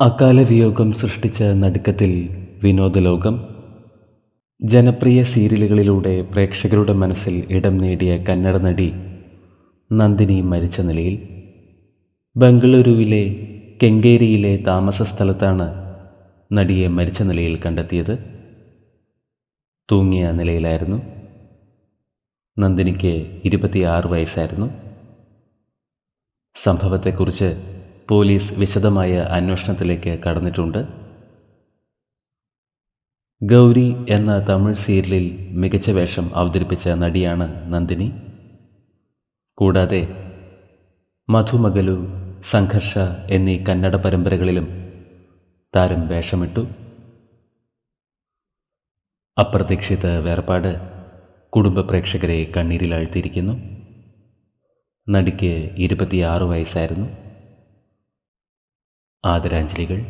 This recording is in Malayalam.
അകാല വിയോഗം സൃഷ്ടിച്ച നടുക്കത്തിൽ വിനോദലോകം. ജനപ്രിയ സീരിയലുകളിലൂടെ പ്രേക്ഷകരുടെ മനസ്സിൽ ഇടം നേടിയ കന്നഡ നടി നന്ദിനി മരിച്ച നിലയിൽ. ബംഗളൂരുവിലെ കെങ്കേരിയിലെ താമസ സ്ഥലത്താണ് നടിയെ മരിച്ച നിലയിൽ കണ്ടെത്തിയത്. തൂങ്ങിയ നിലയിലായിരുന്നു. നന്ദിനിക്ക് ഇരുപത്തിയാറ് വയസ്സായിരുന്നു. സംഭവത്തെക്കുറിച്ച് പോലീസ് വിശദമായ അന്വേഷണത്തിലേക്ക് കടന്നിട്ടുണ്ട്. ഗൗരി എന്ന തമിഴ് സീരിയലിൽ മികച്ച വേഷം അവതരിപ്പിച്ച നടിയാണ് നന്ദിനി. കൂടാതെ മധുമഗലു സംഘർഷ എന്നീ കന്നഡ പരമ്പരകളിലും താരം വേഷമിട്ടു. അപ്രതീക്ഷിത വേർപാട് കുടുംബ പ്രേക്ഷകരെ കണ്ണീരിലാഴ്ത്തിയിരിക്കുന്നു. നടിക്ക് ഇരുപത്തിയാറ് വയസ്സായിരുന്നു. ആദരാഞ്ജലികൾ.